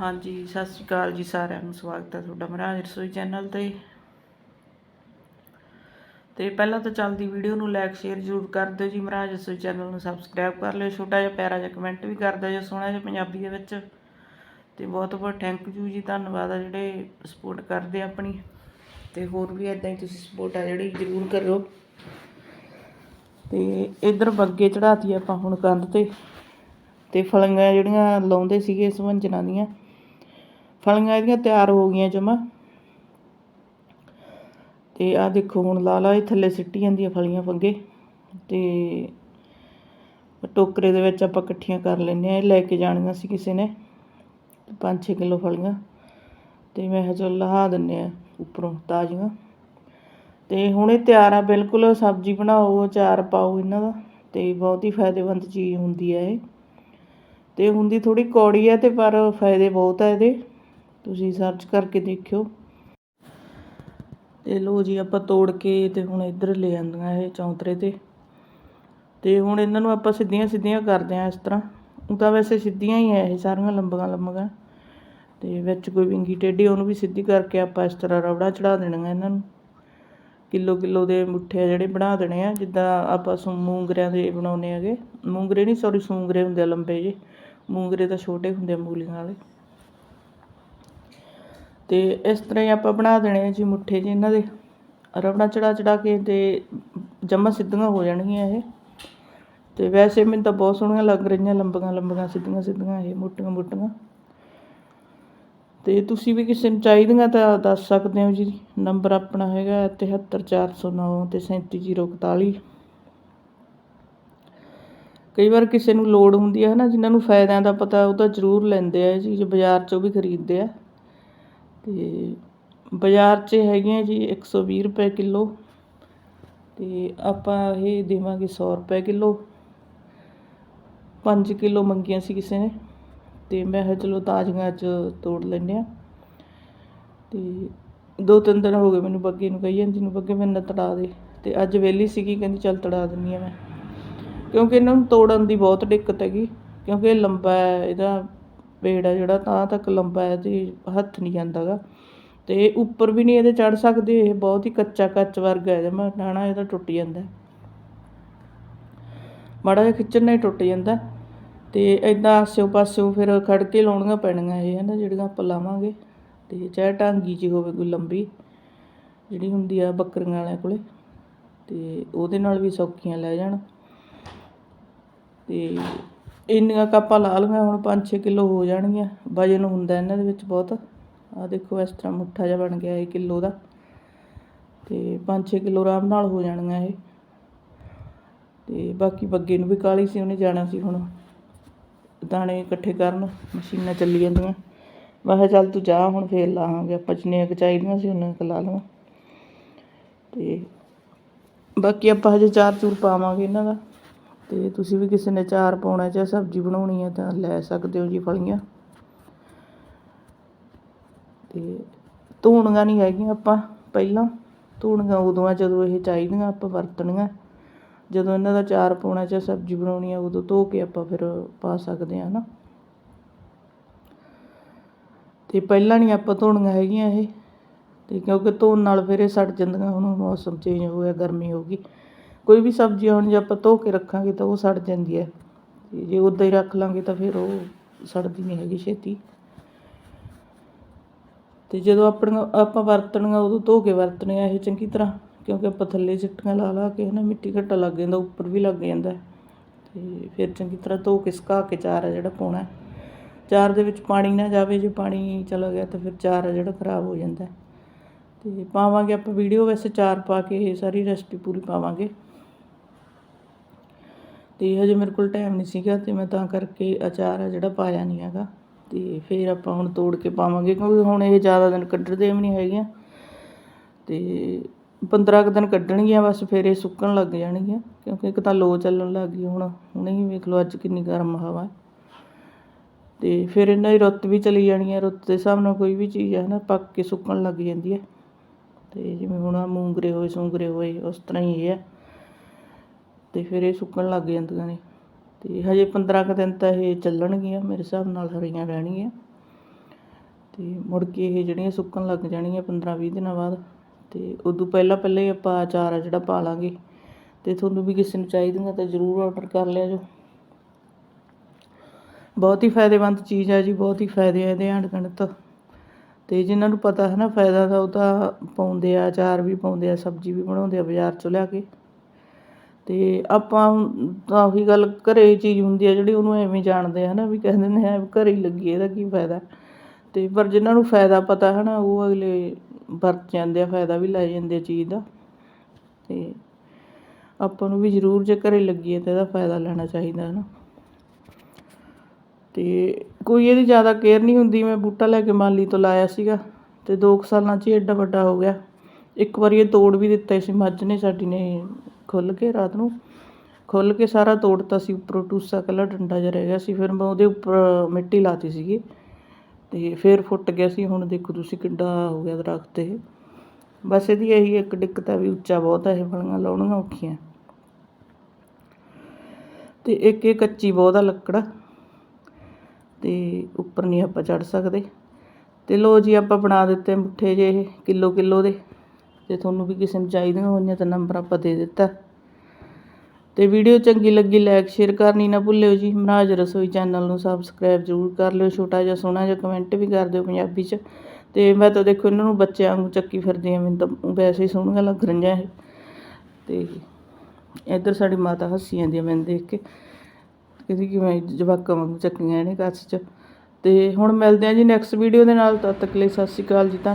ਹਾਂਜੀ, ਸਤਿ ਸ਼੍ਰੀ ਅਕਾਲ ਜੀ ਸਾਰਿਆਂ ਨੂੰ, ਸਵਾਗਤ ਹੈ ਤੁਹਾਡਾ ਮਹਾਰਾਜ ਰਸੋਈ ਚੈਨਲ ਤੇ। ਤੇ ਪਹਿਲਾਂ ਤਾਂ ਚੱਲਦੀ ਵੀਡੀਓ ਨੂੰ ਲਾਈਕ ਸ਼ੇਅਰ ਜ਼ਰੂਰ ਕਰ ਦਿਓ ਜੀ ਮਹਾਰਾਜ, ਰਸੋਈ ਚੈਨਲ ਨੂੰ ਸਬਸਕ੍ਰਾਈਬ ਕਰ ਲਿਓ, ਛੋਟਾ ਜਿਹਾ ਪਿਆਰਾ ਜਿਹਾ ਕਮੈਂਟ ਵੀ ਕਰ ਦਿਓ, ਜੀ ਸੋਹਣਾ ਜਿਹਾ ਪੰਜਾਬੀ ਦੇ ਵਿੱਚ। ਤੇ ਬਹੁਤ ਬਹੁਤ ਥੈਂਕ ਯੂ ਜੀ, ਧੰਨਵਾਦ ਆ ਜਿਹੜੇ ਸਪੋਰਟ ਕਰਦੇ ਆਪਣੀ। ਤੇ ਹੋਰ ਵੀ ਇਦਾਂ ਹੀ ਤੁਸੀਂ ਸਪੋਰਟ ਆ ਜਿਹੜੀ, ਜ਼ਰੂਰ ਕਰਿਓ। ਤੇ ਇਧਰ ਬੱਗੇ ਚੜਾਤੀ ਆਪਾਂ ਹੁਣ ਕੰਧ ਤੇ। ਤੇ ਫਲੰਗਾਂ ਜਿਹੜੀਆਂ ਲਾਉਂਦੇ ਸੀਗੇ, ਸਵੰਜਨਾਂ ਦੀਆਂ। ਫਲੀਆਂ ਇਹਦੀਆਂ ਤਿਆਰ ਹੋ ਗਈਆਂ ਜਮਾ। ਤੇ ਆ ਦੇਖੋ ਹੁਣ ਲਾ ਲਾ ਇਹ ਥੱਲੇ ਸਿੱਟੀ ਜਾਂਦੀਆਂ ਫਲੀਆਂ ਫੰਗੇ ਤੇ ਟੋਕਰੇ ਦੇ ਵਿੱਚ ਆਪਾਂ ਇਕੱਠੀਆਂ ਕਰ ਲੈਂਦੇ ਆ ਇਹ ਲੈ ਕੇ ਜਾਣੀਆਂ ਸੀ ਕਿਸੇ ਨੇ 5-6 ਕਿਲੋ ਫਲੀਆਂ। ਤੇ ਮੈਂ ਕਿਹਾ ਚਲ ਲਹਾ ਦਿੰਨੇ ਆ ਉੱਪਰੋਂ ਤਾਜ਼ੀਆਂ। ਤੇ ਹੁਣ ਇਹ ਤਿਆਰ ਆ, ਬਿਲਕੁਲ ਸਬਜ਼ੀ ਬਣਾਓ, ਅਚਾਰ ਪਾਓ ਇਹਨਾਂ ਦਾ, ਤੇ ਬਹੁਤ ਹੀ ਫਾਇਦੇਮੰਦ ਚੀਜ਼ ਹੁੰਦੀ ਹੈ ਇਹ। ਤੇ ਹੁੰਦੀ ਥੋੜੀ ਕੌੜੀ ਹੈ ਤੇ ਪਰ ਫਾਇਦੇ ਬਹੁਤ ਆ ਇਹਦੇ। ਤੁਸੀਂ ਸਰਚ ਕਰਕੇ ਦੇਖਿਓ। ਤੇ ਲੋ ਜੀ, ਆਪਾਂ ਤੋੜ ਕੇ ਤੇ ਹੁਣ ਇੱਧਰ ਲੈ ਆਂਦੀਆਂ ਇਹ ਚੌਂਤਰੇ ਤੇ। ਤੇ ਹੁਣ ਇਹਨਾਂ ਨੂੰ ਆਪਾਂ ਸਿੱਧੀਆਂ ਸਿੱਧੀਆਂ ਕਰਦੇ ਆ ਇਸ ਤਰ੍ਹਾਂ। ਉਹ ਤਾਂ ਵੈਸੇ ਸਿੱਧੀਆਂ ਹੀ ਆ ਇਹ ਸਾਰੀਆਂ, ਲੰਬੀਆਂ ਲੰਬੀਆਂ। ਤੇ ਵਿੱਚ ਕੋਈ ਵਿੰਗੀ ਟੇਢੀ, ਉਹਨੂੰ ਵੀ ਸਿੱਧੀ ਕਰਕੇ ਆਪਾਂ ਇਸ ਤਰ੍ਹਾਂ ਰਬੜਾ ਚੜਾ ਦੇਣੀਆਂ ਇਹਨਾਂ ਨੂੰ। ਕਿਲੋ ਕਿਲੋ ਦੇ ਮੁੱਠੇ ਜਿਹੜੇ ਬਣਾ ਦੇਣੇ ਆ, ਜਿੱਦਾਂ ਆਪਾਂ ਸੂ, ਮੂੰਗਰਿਆਂ ਦੇ ਬਣਾਉਨੇ ਹੈਗੇ। ਮੂੰਗਰੇ ਨਹੀਂ ਸੌਰੀ ਸੂੰਗਰੇ ਹੁੰਦੇ ਆ ਲੰਬੇ ਜੇ ਮੂੰਗਰੇ ਤਾਂ ਛੋਟੇ ਹੁੰਦੇ ਆ ਮੂਲੀਆਂ ਵਾਲੇ। ਅਤੇ ਇਸ ਤਰ੍ਹਾਂ ਹੀ ਆਪਾਂ ਬਣਾ ਦੇਣੇ ਆ ਜੀ ਮੁੱਠੇ ਜੇ ਇਹਨਾਂ ਦੇ। ਰਬੜਾ ਚੜਾ ਚੜਾ ਕੇ ਅਤੇ ਜਮਾ ਸਿੱਧੀਆਂ ਹੋ ਜਾਣਗੀਆਂ ਇਹ। ਅਤੇ ਵੈਸੇ ਮੈਨੂੰ ਤਾਂ ਬਹੁਤ ਸੋਹਣੀਆਂ ਲੱਗ ਰਹੀਆਂ ਲੰਬੀਆਂ ਲੰਬੀਆਂ ਸਿੱਧੀਆਂ ਸਿੱਧੀਆਂ ਇਹ ਮੋਟੀਆਂ ਮੋਟੀਆਂ। ਅਤੇ ਤੁਸੀਂ ਵੀ ਕਿਸੇ ਨੂੰ ਚਾਹੀਦੀਆਂ ਤਾਂ ਦੱਸ ਸਕਦੇ ਹੋ ਜੀ। ਨੰਬਰ ਆਪਣਾ ਹੈਗਾ 73409 ਤੇ 37041 ਕਈ ਵਾਰ ਕਿਸੇ ਨੂੰ ਲੋੜ ਹੁੰਦੀ ਹੈ ਨਾ, ਜਿਨ੍ਹਾਂ ਨੂੰ ਫਾਇਦਿਆਂ ਦਾ ਪਤਾ ਉਹ ਤਾਂ ਜ਼ਰੂਰ ਲੈਂਦੇ ਆ ਜੀ ਚੀਜ਼ ਬਾਜ਼ਾਰ 'ਚੋਂ ਵੀ ਖਰੀਦਦੇ ਆ। ਤੇ ਬਾਜ਼ਾਰ 'ਚ ਹੈਗੀਆਂ ਜੀ 120 ਰੁਪਏ ਕਿਲੋ ਅਤੇ ਆਪਾਂ ਇਹ ਦੇਵਾਂਗੇ ਸੌ ਰੁਪਏ ਕਿਲੋ। ਪੰਜ ਕਿਲੋ ਮੰਗੀਆਂ ਸੀ ਕਿਸੇ ਨੇ ਅਤੇ ਮੈਂ ਕਿਹਾ ਚਲੋ ਤਾਜ਼ੀਆਂ ਅੱਜ ਤੋੜ ਲੈਂਦੇ ਹਾਂ। ਅਤੇ ਦੋ ਤਿੰਨ ਦਿਨ ਹੋ ਗਏ ਮੈਨੂੰ ਬੱਗੇ ਨੂੰ ਕਹੀ ਜਾਂਦੀ ਨੂੰ ਬੱਗੇ ਮੈਨੂੰ ਨਾ ਤੜਾ ਦੇ ਅਤੇ ਅੱਜ ਵਿਹਲੀ ਸੀਗੀ, ਕਹਿੰਦੀ ਚੱਲ ਤੜਾ ਦਿੰਦੀ ਹਾਂ ਮੈਂ। ਕਿਉਂਕਿ ਇਹਨਾਂ ਨੂੰ ਤੋੜਨ ਦੀ ਬਹੁਤ ਦਿੱਕਤ ਹੈਗੀ, ਕਿਉਂਕਿ ਇਹ ਲੰਬਾ ਇਹਦਾ ਪੇੜ ਹੈ ਜਿਹੜਾ, ਤਾਂ ਤੱਕ ਲੰਬਾ ਹੈ ਤੇ ਹੱਥ ਨਹੀਂ ਜਾਂਦਾਗਾ ਅਤੇ ਉੱਪਰ ਵੀ ਨਹੀਂ ਇਹਦੇ ਚੜ੍ਹ ਸਕਦੇ ਇਹ, ਬਹੁਤ ਹੀ ਕੱਚਾ ਕੱਚ ਵਰਗਾ ਹੈ ਜਮਾ ਡਾਣਾ ਇਹਦਾ ਟੁੱਟ ਜਾਂਦਾ। ਮਾੜਾ ਜਿਹਾ ਖਿੱਚਣ ਨਾਲ ਹੀ ਟੁੱਟ ਜਾਂਦਾ। ਅਤੇ ਇਦਾਂ ਆਸਿਓ ਪਾਸਿਓ ਫਿਰ ਖੜ ਕੇ ਲਾਉਣੀਆਂ ਪੈਣੀਆਂ ਇਹ, ਹਨਾ, ਜਿਹੜੀਆਂ ਆਪਾਂ ਲਾਵਾਂਗੇ। ਅਤੇ ਚਾਹੇ ਟਾਂਗੀ ਜੀ ਹੋਵੇ ਕੋਈ ਲੰਬੀ, ਜਿਹੜੀ ਹੁੰਦੀ ਆ ਬੱਕਰੀਆਂ ਵਾਲਿਆਂ ਕੋਲੇ। ਅਤੇ ਉਹਦੇ ਨਾਲ ਵੀ ਸੌਖੀਆਂ ਲੈ ਜਾਣ। ਅਤੇ ਇੰਨੀਆਂ ਕੱਪਾਂ ਲਾ ਲਈਆਂ, ਹੁਣ 5-6 ਕਿਲੋ ਹੋ ਜਾਣਗੀਆਂ। ਵਜਨ ਹੁੰਦਾ ਇਹਨਾਂ ਦੇ ਵਿੱਚ ਬਹੁਤ। ਆ ਦੇਖੋ, ਇਸ ਤਰ੍ਹਾਂ ਮੁੱਠਾ ਜਿਹਾ ਬਣ ਗਿਆ ਇਹ ਕਿਲੋ ਦਾ। ਤੇ 5-6 ਕਿਲੋ ਆਰਾਮ ਨਾਲ ਹੋ ਜਾਣਗੀਆਂ ਇਹ। ਤੇ ਬਾਕੀ ਬੱਗੇ ਨੂੰ ਵੀ ਕਾਲੀ ਸੀ, ਉਹਨੇ ਜਾਣਾ ਸੀ ਹੁਣ। ਦਾਣੇ ਇਕੱਠੇ ਕਰਨ, ਮਸ਼ੀਨਾਂ ਚੱਲੀ ਜਾਂਦੀਆਂ। ਮੈਂ ਕਿਹਾ ਚੱਲ ਤੂੰ ਜਾ, ਹੁਣ ਫੇਰ ਲਾਹਾਂਗੇ ਆਪਾਂ ਜਿੰਨੀਆਂ ਕੁ ਚਾਹੀਦੀਆਂ ਸੀ ਉਹਨਾਂ ਕੁ ਲਾ ਲਵਾਂ। ਤੇ ਬਾਕੀ ਆਪਾਂ ਹਜੇ ਚਾਰ ਚੂਰ ਪਾਵਾਂਗੇ ਇਹਨਾਂ ਦਾ। ਅਤੇ ਤੁਸੀਂ ਵੀ ਕਿਸੇ ਨੇ ਚਾਰ ਪਾਉਣਾ ਜਾਂ ਸਬਜ਼ੀ ਬਣਾਉਣੀ ਹੈ ਤਾਂ ਲੈ ਸਕਦੇ ਹੋ ਜੀ ਫਲੀਆਂ। ਤੇ ਧੂਣੀਆਂ ਨਹੀਂ ਹੈਗੀਆਂ ਆਪਾਂ ਪਹਿਲਾਂ। ਧੂਣੀਆਂ ਉਦੋਂ ਆ ਜਦੋਂ ਇਹ ਚਾਹੀਦੀਆਂ, ਆਪਾਂ ਵਰਤਣੀਆਂ। ਜਦੋਂ ਇਹਨਾਂ ਦਾ ਚਾਰ ਪਾਉਣਾ ਚਾਹੇ ਸਬਜ਼ੀ ਬਣਾਉਣੀ ਆ, ਉਦੋਂ ਧੋ ਕੇ ਆਪਾਂ ਫਿਰ ਪਾ ਸਕਦੇ ਆ ਨਾ। ਤੇ ਪਹਿਲਾਂ ਨਹੀਂ ਆਪਾਂ ਧੋਣੀਆਂ ਹੈਗੀਆਂ ਇਹ। ਤੇ ਕਿਉਂਕਿ ਧੋਣ ਨਾਲ ਫਿਰ ਇਹ ਸੜ ਜਾਂਦੀਆਂ, ਹੁਣ ਮੌਸਮ ਚੇਂਜ ਹੋ ਗਿਆ, ਗਰਮੀ ਹੋ ਗਈ। ਕੋਈ ਵੀ ਸਬਜ਼ੀ ਹੁਣ ਜੇ ਆਪਾਂ ਧੋ ਕੇ ਰੱਖਾਂਗੇ ਤਾਂ ਉਹ ਸੜ ਜਾਂਦੀ ਹੈ। ਤੇ ਜੇ ਉਦਾਂ ਹੀ ਰੱਖ ਲਾਂਗੇ ਤਾਂ ਫਿਰ ਉਹ ਸੜਦੀ ਨਹੀਂ ਹੈਗੀ ਛੇਤੀ। ਤੇ ਜਦੋਂ ਆਪਣੀਆਂ, ਆਪਾਂ ਵਰਤਣੀਆਂ ਉਦੋਂ ਧੋ ਕੇ ਵਰਤਣੀਆਂ ਇਹ ਚੰਗੀ ਤਰ੍ਹਾਂ, ਕਿਉਂਕਿ ਆਪਾਂ ਥੱਲੇ ਸਿੱਟੀਆਂ ਲਾ ਲਾ ਕੇ ਨਾ ਮਿੱਟੀ ਘੱਟਾ ਲੱਗ ਜਾਂਦਾ, ਉੱਪਰ ਵੀ ਲੱਗ ਜਾਂਦਾ। ਤੇ ਫਿਰ ਚੰਗੀ ਤਰ੍ਹਾਂ ਧੋ ਕੇ ਸੁਕਾ ਕੇ ਚਾਰ ਆ ਜਿਹੜਾ ਪਾਉਣਾ ਚਾਰ ਦੇ ਵਿੱਚ ਪਾਣੀ ਨਾ ਜਾਵੇ, ਜੇ ਪਾਣੀ ਚਲਾ ਗਿਆ ਤਾਂ ਫਿਰ ਚਾਰ ਆ ਜਿਹੜਾ ਖਰਾਬ ਹੋ ਜਾਂਦਾ ਤੇ ਪਾਵਾਂਗੇ ਆਪਾਂ, ਵੀਡੀਓ ਵੈਸੇ ਚਾਰ ਪਾ ਕੇ ਇਹ ਸਾਰੀ ਰੈਸਪੀ ਪੂਰੀ ਪਾਵਾਂਗੇ। ਤੇ ਹਜੇ ਮੇਰੇ ਕੋਲ ਟਾਈਮ ਨਹੀਂ ਸੀਗਾ ਅਤੇ ਮੈਂ ਤਾਂ ਕਰਕੇ ਅਚਾਰ ਆ ਜਿਹੜਾ ਪਾਇਆ ਨਹੀਂ ਹੈਗਾ। ਅਤੇ ਫਿਰ ਆਪਾਂ ਹੁਣ ਤੋੜ ਕੇ ਪਾਵਾਂਗੇ ਕਿਉਂਕਿ ਹੁਣ ਇਹ ਜ਼ਿਆਦਾ ਦਿਨ ਕੱਢਦੇ ਵੀ ਨਹੀਂ ਹੈਗੀਆਂ ਅਤੇ ਪੰਦਰਾਂ ਕੁ ਦਿਨ ਕੱਢਣਗੀਆਂ, ਬਸ ਫਿਰ ਇਹ ਸੁੱਕਣ ਲੱਗ ਜਾਣਗੀਆਂ ਕਿਉਂਕਿ ਇੱਕ ਤਾਂ ਲੋ ਚੱਲਣ ਲੱਗ ਗਈ ਹੁਣ, ਹੁਣੇ ਹੀ ਵੇਖ ਲਓ ਅੱਜ ਕਿੰਨੀ ਗਰਮ ਹਵਾ ਅਤੇ ਫਿਰ ਇਹਨਾਂ ਦੀ ਰੁੱਤ ਵੀ ਚਲੀ ਜਾਣੀ ਹੈ, ਰੁੱਤ ਦੇ ਹਿਸਾਬ ਨਾਲ ਕੋਈ ਵੀ ਚੀਜ਼ ਹੈ ਨਾ ਪੱਕ ਕੇ ਸੁੱਕਣ ਲੱਗ ਜਾਂਦੀ ਹੈ। ਅਤੇ ਜਿਵੇਂ ਹੁਣ ਆਹ ਮੂੰਗਰੇ ਹੋਏ, ਸੂੰਗਰੇ ਹੋਏ, ਉਸ ਤਰ੍ਹਾਂ ਹੀ ਇਹ ਹੈ। ਤੇ ਫਿਰ ਇਹ ਸੁੱਕਣ ਲੱਗ ਜਾਂਦੀਆਂ ਨੇ। ਤੇ ਹਜੇ 15 ਕੁ ਦਿਨ ਤਾਂ ਇਹ ਚੱਲਣਗੀਆਂ, ਮੇਰੇ ਹਿਸਾਬ ਨਾਲ ਹਰੀਆਂ ਰਹਿਣਗੀਆਂ। ਤੇ ਮੁੜ ਕੇ ਇਹ ਜਿਹੜੀਆਂ ਸੁੱਕਣ ਲੱਗ ਜਾਣਗੀਆਂ 15-20 ਦਿਨਾਂ ਬਾਅਦ, ਤੇ ਉਦੋਂ ਪਹਿਲਾਂ ਪਹਿਲਾਂ ਹੀ ਆਪਾਂ ਅਚਾਰ ਆ ਜਿਹੜਾ ਪਾ ਲਾਂਗੇ। ਤੇ ਤੁਹਾਨੂੰ ਵੀ ਕਿਸੇ ਨੂੰ ਚਾਹੀਦੀਆਂ ਤਾਂ ਜ਼ਰੂਰ ਆਰਡਰ ਕਰ ਲਿਆ ਜੋ ਬਹੁਤ ਹੀ ਫਾਇਦੇਮੰਦ ਚੀਜ਼ ਹੈ ਜੀ, ਬਹੁਤ ਹੀ ਫਾਇਦੇ ਆ ਇਹਦੇ ਅਣਗਿਣਤ ਤੇ। ਜਿਨ੍ਹਾਂ ਨੂੰ ਪਤਾ ਹੈ ਨਾ ਫਾਇਦਾ ਦਾ ਉਹ ਤਾਂ ਪਾਉਂਦੇ ਆ ਅਚਾਰ ਵੀ ਪਾਉਂਦੇ ਆ, ਸਬਜ਼ੀ ਵੀ ਬਣਾਉਂਦੇ ਆ ਬਾਜ਼ਾਰ ਚੋਂ ਲਿਆ ਕੇ। ਅਤੇ ਆਪਾਂ ਤਾਂ ਉਹੀ ਗੱਲ ਘਰੇ ਚੀਜ਼ ਹੁੰਦੀ ਆ ਜਿਹੜੀ ਉਹਨੂੰ ਐਵੇਂ ਜਾਣਦੇ ਹੈ ਨਾ ਵੀ ਕਹਿੰਦੇ ਨੇ ਐ ਘਰੇ ਹੀ ਲੱਗੀ ਇਹਦਾ ਕੀ ਫਾਇਦਾ? ਅਤੇ ਪਰ ਜਿਹਨਾਂ ਨੂੰ ਫਾਇਦਾ ਪਤਾ ਹੈ ਨਾ ਉਹ ਅਗਲੇ ਵਰਤ ਜਾਂਦੇ ਆ, ਫਾਇਦਾ ਵੀ ਲੈ ਜਾਂਦੇ ਆ ਚੀਜ਼ ਦਾ। ਅਤੇ ਆਪਾਂ ਨੂੰ ਵੀ ਜ਼ਰੂਰ ਜੇ ਘਰ ਲੱਗੀ ਹੈ ਤਾਂ ਇਹਦਾ ਫਾਇਦਾ ਲੈਣਾ ਚਾਹੀਦਾ ਹੈ ਨਾ ਅਤੇ ਕੋਈ ਇਹਦੀ ਜ਼ਿਆਦਾ ਕੇਅਰ ਨਹੀਂ ਹੁੰਦੀ, ਮੈਂ ਬੂਟਾ ਲੈ ਕੇ ਮਾਲੀ ਤੋਂ ਲਾਇਆ ਸੀਗਾ, ਤੇ 2 ਸਾਲਾਂ 'ਚ ਹੀ ਐਡਾ ਵੱਡਾ ਹੋ ਗਿਆ। ਇੱਕ ਵਾਰੀ ਇਹ ਤੋੜ ਵੀ ਦਿੱਤਾ ਸੀ, ਮੱਝ ਨੇ, ਸਾਡੀ ਨੇ ਖੁੱਲ੍ਹ ਕੇ ਰਾਤ ਨੂੰ ਖੁੱਲ ਕੇ ਸਾਰਾ ਤੋੜਤਾ ਸੀ, ਉੱਪਰੋਂ ਟੂਸਾ ਇਕੱਲਾ ਡੰਡਾ ਜਿਹਾ ਰਹਿ ਗਿਆ ਸੀ, ਫਿਰ ਮੈਂ ਉਹਦੇ ਉੱਪਰ ਮਿੱਟੀ ਲਾਤੀ ਸੀਗੀ ਅਤੇ ਫਿਰ ਫੁੱਟ ਗਿਆ ਸੀ, ਹੁਣ ਦੇਖੋ ਤੁਸੀਂ ਕਿੱਡਾ ਹੋ ਗਿਆ ਦਰਖਤ ਇਹ ਬਸ ਇਹਦੀ ਇਹੀ ਇੱਕ ਦਿੱਕਤ ਹੈ ਵੀ ਉੱਚਾ ਬਹੁਤ ਹੈ ਇਹ ਫਲੀਆਂ ਲਾਉਣੀਆਂ ਔਖੀਆਂ। ਤੇ ਇੱਕ ਇਹ ਕੱਚੀ ਬਹੁਤ ਆ ਲੱਕੜ, ਤੇ ਉੱਪਰ ਨਹੀਂ ਆਪਾਂ ਚੜ ਸਕਦੇ। ਤੇ ਲੋ ਜੀ ਆਪਾਂ ਬਣਾ ਦਿੱਤੇ ਮੁੱਠੇ ਜੇ ਇਹ ਕਿਲੋ ਕਿਲੋ ਦੇ। ਤੇ ਤੁਹਾਨੂੰ ਵੀ ਕਿਸੇ ਨੂੰ ਚਾਹੀਦੀਆਂ ਹੋਈਆਂ ਤਾਂ ਨੰਬਰ ਆਪਾਂ ਦੇ ਦਿੱਤਾ। ਤੇ ਵੀਡੀਓ ਚੰਗੀ ਲੱਗੀ ਲਾਈਕ ਸ਼ੇਅਰ ਕਰਨੀ ਨਾ ਭੁੱਲਿਓ ਜੀ। ਮਹਾਰਾਜ ਰਸੋਈ ਚੈਨਲ ਨੂੰ ਸਬਸਕ੍ਰਾਈਬ ਜ਼ਰੂਰ ਕਰ ਲਿਓ। ਛੋਟਾ ਜਿਹਾ, ਸੋਹਣਾ ਜਿਹਾ ਕਮੈਂਟ ਵੀ ਕਰ ਦਿਓ ਪੰਜਾਬੀ 'ਚ। ਤੇ ਮੈਂ ਤਾਂ ਦੇਖੋ ਇਹਨਾਂ ਨੂੰ ਬੱਚਿਆਂ ਵਾਂਗੂ ਚੱਕੀ ਫਿਰਦੀ ਆ ਮੈਨੂੰ ਤਾਂ ਵੈਸੇ ਹੀ ਸੋਹਣੀਆਂ ਲੱਗ ਰਹੀਆਂ ਇਹ। ਤੇ ਇੱਧਰ ਸਾਡੀ ਮਾਤਾ ਹੱਸੀ ਜਾਂਦੀ ਆ ਮੈਨੂੰ ਦੇਖ ਕੇ। ਕਹਿੰਦੀ ਕਿ ਮੈਂ ਜਵਾਕਾਂ ਵਾਂਗੂ ਚੱਕੀਆਂ ਇਹਨੇ ਕੱਚ 'ਚ। ਤੇ ਹੁਣ ਮਿਲਦੇ ਆ ਜੀ ਨੈਕਸਟ ਵੀਡੀਓ ਦੇ ਨਾਲ। ਤਦ ਤੱਕ ਲਈ ਸਤਿ ਸ਼੍ਰੀ ਅਕਾਲ ਜੀ। ਧੰਨ